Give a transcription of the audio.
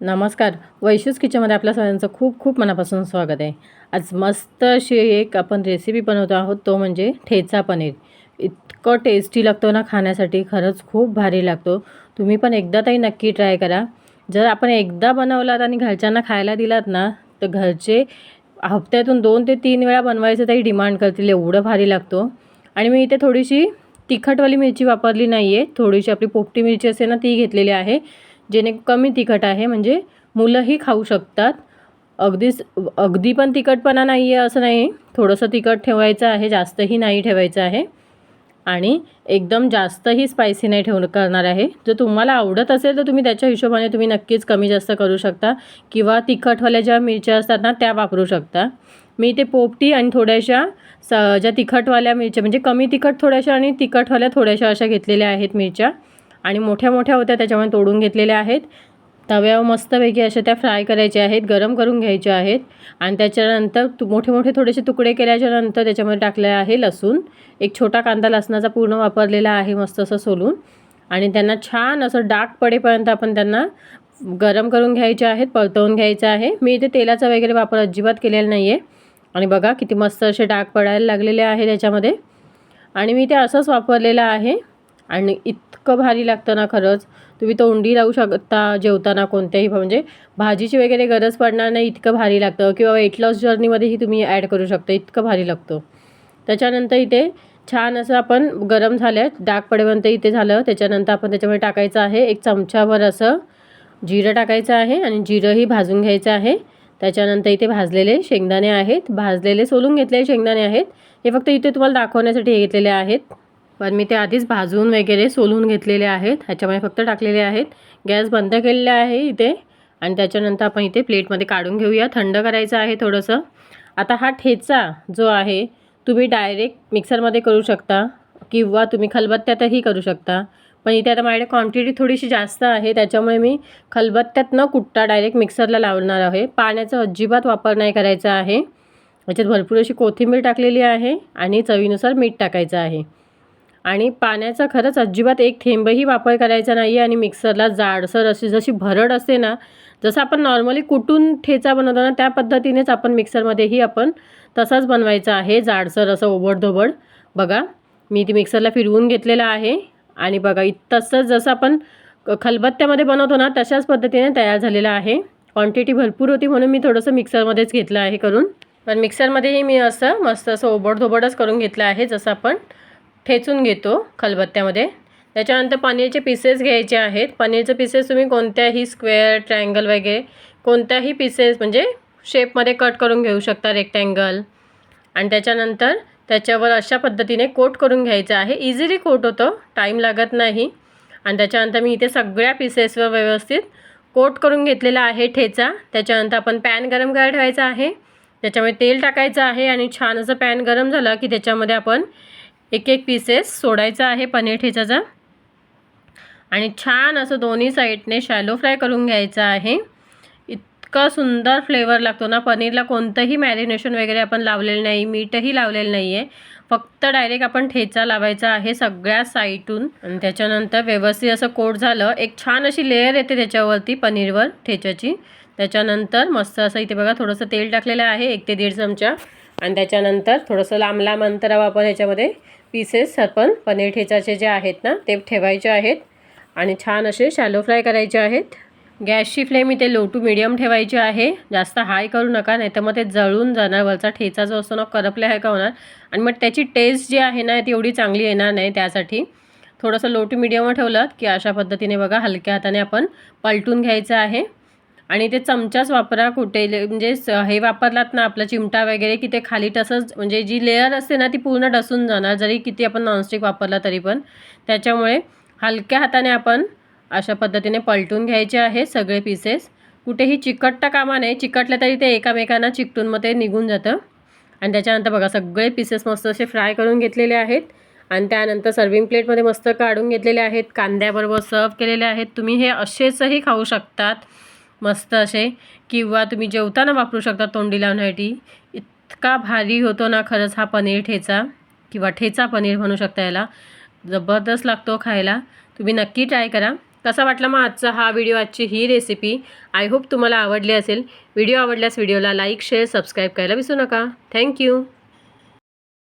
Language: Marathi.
नमस्कार. वैशूज किचनमध्ये आपल्या सगळ्यांचं खूप खूप मनापासून स्वागत आहे. आज मस्त अशी एक आपण रेसिपी बनवतो आहोत तो म्हणजे ठेचा पनीर. इतकं टेस्टी लागतो ना खाण्यासाठी खरंच खूप भारी लागतो. तुम्ही पण एकदा तरी नक्की ट्राय करा. जर आपण एकदा बनवलात आणि घरच्यांना खायला दिलात ना तर घरचे हप्त्यातून दोन ते तीन वेळा बनवायचं तरी डिमांड करतील एवढं भारी लागतो. आणि मी इथे थोडीशी तिखटवाली मिरची वापरली नाही आहे थोडीशी आपली पोपटी मिरची असते ना ती घेतलेली आहे. जेणे कमी तिखट आहे म्हणजे मुलंही खाऊ शकतात. अगदीच अगदी पण तिखटपणा नाही आहे असं नाही. थोडंसं तिखट ठेवायचं आहे जास्तही नाही ठेवायचं आहे. आणि एकदम जास्तही स्पायसी नाही ठेव करणार आहे. जर तुम्हाला आवडत असेल तर तुम्ही त्याच्या हिशोबाने तुम्ही नक्कीच कमी जास्त करू शकता. किंवा तिखटवाल्या ज्या मिरच्या असतात ना त्या वापरू शकता. मी ते पोपटी आणि थोड्याशा स ज्या तिखटवाल्या मिरच्या म्हणजे कमी तिखट थोड्याशा आणि तिखटवाल्या थोड्याशा अशा घेतलेल्या आहेत मिरच्या. आणि मोठ्या मोठ्या होत्या त्याच्यामुळे तोडून घेतलेल्या आहेत. तव्यावर मस्तपैकी अशा त्या फ्राय करायच्या आहेत गरम करून घ्यायच्या आहेत. आणि त्याच्यानंतर तु मोठे मोठे थोडेसे तुकडे केल्याच्यानंतर त्याच्यामध्ये टाकले आहे लसूण. एक छोटा कांदा लसणाचा पूर्ण वापरलेला आहे मस्त असं सोलून. आणि त्यांना छान असं डाग पडेपर्यंत आपण त्यांना गरम करून घ्यायचे आहेत परतवून घ्यायचं आहे. मी इथे तेलाचा वगैरे वापर अजिबात केलेला नाही आहे आणि बघा किती मस्त असे डाग पडायला लागलेले आहे त्याच्यामध्ये. आणि मी ते असंच वापरलेलं आहे. आणि इतकं भारी लागतं ना खरंच. तुम्ही तोंडी लावू शकता जेवताना कोणत्याही म्हणजे भाजीची वगैरे गरज पडणार नाही इतकं भारी लागतं. किंवा वेट लॉस जर्नीमध्येही तुम्ही ॲड करू शकता इतकं भारी लागतं. त्याच्यानंतर इथे छान असं आपण गरम झालं डाग पडेपर्यंत इथे झालं. त्याच्यानंतर आपण त्याच्यामध्ये टाकायचं आहे एक चमचाभर असं जिरं टाकायचं आहे आणि जिरंही भाजून घ्यायचं आहे. त्याच्यानंतर इथे भाजलेले शेंगदाणे आहेत. भाजलेले सोलून घेतलेले शेंगदाणे आहेत. हे फक्त इथे तुम्हाला दाखवण्यासाठी हे घेतलेले आहेत. पण मी ते आधीच भाजून वगैरे सोलून घेतलेले आहेत. ह्याच्यामध्ये फक्त टाकलेले आहेत. गॅस बंद केलेला आहे इथे. आणि त्याच्यानंतर आपण इथे प्लेटमध्ये काढून घेऊया. थंड करायचं आहे थोडंसं. आता हा ठेचा जो आहे तुम्ही डायरेक्ट मिक्सरमध्ये करू शकता किंवा तुम्ही खलबत्त्यातही करू शकता. पण इथे आता माझ्याकडे क्वांटिटी थोडीशी जास्त आहे. त्याच्यामुळे मी खलबत्त्यात न कुट्टा डायरेक्ट मिक्सरला लावणार आहे. पाण्याचा अजिबात वापर नाही करायचा आहे. याच्यात भरपूर अशी कोथिंबीर टाकलेली आहे आणि चवीनुसार मीठ टाकायचं आहे. आणि पाण्याचा खरंच अजिबात एक थेंबही वापर करायचा नाही आणि मिक्सरला जाडसर अशी जशी भरड असते ना जसं आपण नॉर्मली कुटून ठेचा बनवतो ना त्या पद्धतीनेच आपण मिक्सरमध्येही आपण तसाच बनवायचा आहे. जाडसर असं ओबडधोबड. बघा मी ती मिक्सरला फिरवून घेतलेलं आहे. आणि बघा इत तसंच जसं आपण खलबत्त्यामध्ये बनवतो ना तशाच पद्धतीने तयार झालेलं आहे. क्वांटिटी भरपूर होती म्हणून मी थोडंसं मिक्सरमध्येच घेतलं आहे करून. पण मिक्सरमध्येही मी असं मस्त असं ओबडधोबडच करून घेतलं आहे जसं आपण ठेचून घेतो खलबत्त्यामध्ये. त्याच्यानंतर पनीरचे पीसेस घ्यायचे आहेत. पनीरचे पीसेस तुम्ही कोणत्याही स्क्वेअर ट्रायंगल वगैरे कोणत्याही पीसेस म्हणजे शेपमध्ये कट करून घेऊ शकता रेक्टँगल आणि त्याच्यानंतर त्याच्यावर अशा पद्धतीने कोट करून घ्यायचं आहे. इझिली कोट होतं टाईम लागत नाही. आणि त्याच्यानंतर मी इथे सगळ्या पीसेसवर व्यवस्थित कोट करून घेतलेला आहे ठेचा. त्याच्यानंतर आपण पॅन गरम करायला ठेवायचा आहे. त्याच्यामध्ये तेल टाकायचं आहे आणि छान असं पॅन गरम झालं की त्याच्यामध्ये आपण एक एक पीसेस सोडायचा आहे पनीर ठेचाचा. आणि छान असं दोन्ही साईडने शॅलो फ्राय करून घ्यायचा आहे. इतका सुंदर फ्लेवर लागतो ना पनीरला कोणतंही मॅरिनेशन वगैरे आपण लावलेलं नाही मीठही लावलेलं नाही आहे फक्त डायरेक्ट आपण ठेचा लावायचा आहे सगळ्या साईटून. आणि त्याच्यानंतर व्यवस्थित असं कोट झालं एक छान अशी लेअर येते त्याच्यावरती पनीरवर ठेच्याची. त्याच्यानंतर मस्त असं इथे बघा थोडंसं तेल टाकलेलं आहे एक ते दीड चमचा. आणि त्याच्यानंतर थोडंसं लांब लांब अंतरावर आपण ह्याच्यामध्ये पीसेस आपण पनीर ठेचाचे जे आहेत ना ते ठेवायचे आहेत. आणि छान असे शॅलो फ्राय करायचे आहेत. गॅसची फ्लेम इथे लो टू मिडियम ठेवायची आहे. जास्त हाय करू नका नाही तर मग ते जळून जाणार. वरचा ठेचा जो असतो ना करपल्या हाय का होणार? आणि मग त्याची टेस्ट जी आहे ना ती एवढी चांगली येणार नाही त्यासाठी. थोडंसं लो टू मिडियमवर ठेवलं की अशा पद्धतीने बघा हलक्या हाताने आपण पलटून घ्यायचं आहे. आणि ते चमचाच वापरा कुठे म्हणजे हे वापरलात ना आपला चिमटा वगैरे की ते खाली तसंच म्हणजे जी लेअर असते ना ती पूर्ण डसून जाणार जरी किती आपण नॉनस्टिक वापरला तरी पण. त्याच्यामुळे हलक्या हाताने आपण अशा पद्धतीने पलटून घ्यायचे आहे सगळे पीसेस कुठेही चिकटता कामा नाही चिकटलं तरी ते एकामेकांना चिकटून मग ते निघून जातं. आणि त्याच्यानंतर बघा सगळे पीसेस मस्त असे फ्राय करून घेतलेले आहेत. आणि त्यानंतर सर्विंग प्लेटमध्ये मस्त काढून घेतलेले आहेत. कांद्याबरोबर सर्व केलेले आहेत. तुम्ही हे असेचही खाऊ शकतात. मस्त असे. किंवा तुम्ही जेवताना वापरू शकता तोंडी लावण्यासाठी इतका भारी होतो ना खरंच हा पनीर ठेचा. किंवा ठेचा पनीर म्हणू शकता याला. जबरदस्त लागतो खायला. तुम्ही नक्की ट्राय करा. कसा वाटला मग आजचा हा व्हिडिओ आजची ही रेसिपी आय होप तुम्हाला आवडली असेल. व्हिडिओ आवडल्यास व्हिडिओला लाईक शेअर सबस्क्राईब करायला विसरू नका. थँक्यू